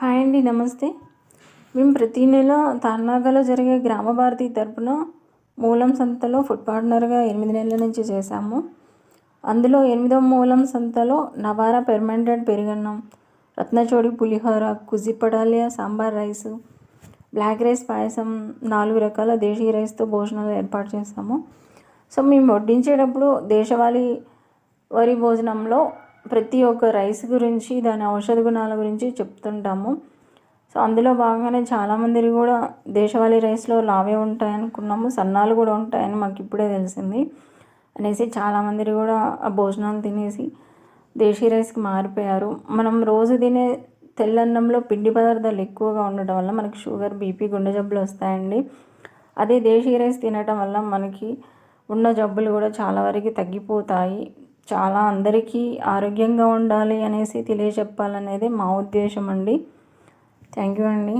Hi అండి నమస్తే. మేము ప్రతి నెల తార్నాగలో జరిగే గ్రామ భారతి తరపున మూలం సంతలో ఫుడ్ పార్ట్నర్గా ఎనిమిది నెలల నుంచి చేశాము. అందులో ఎనిమిదవ మూలం సంతలో నవారా పెర్మెంటెడ్ పెరుగన్నం రత్నచోడి పులిహోర కుజిపడాలియా సాంబార్ రైస్ బ్లాక్ రైస్ పాయసం నాలుగు రకాల దేశీ రైస్తో భోజనాలు ఏర్పాటు చేస్తాము సో మేము వడ్డించేటప్పుడు దేశవాళీ వరి భోజనంలో ప్రతి ఒక్క రైస్ గురించి దాని ఔషధ గుణాల గురించి చెప్తుంటాము. సో అందులో భాగంగానే చాలామంది కూడా దేశవాళీ రైస్లో లావే ఉంటాయనుకున్నాము. సన్నాలు కూడా ఉంటాయని మాకు ఇప్పుడే తెలిసింది. అనేసి చాలామంది కూడా ఆ భోజనాలు తినేసి దేశీ రైస్కి మారిపోయారు. మనం రోజు తినే తెల్లన్నంలో పిండి పదార్థాలు ఎక్కువగా ఉండటం వల్ల మనకి షుగర్ బీపీ గుండె జబ్బులు వస్తాయండి. అదే దేశీ రైస్ తినటం వల్ల మనకి ఉన్న జబ్బులు కూడా చాలా వరకు తగ్గిపోతాయి. చాలా అందరికీ ఆరోగ్యంగా ఉండాలి అనేసి తెలియచెప్పాలనేది మా ఉద్దేశం అండి థ్యాంక్ యూ అండి.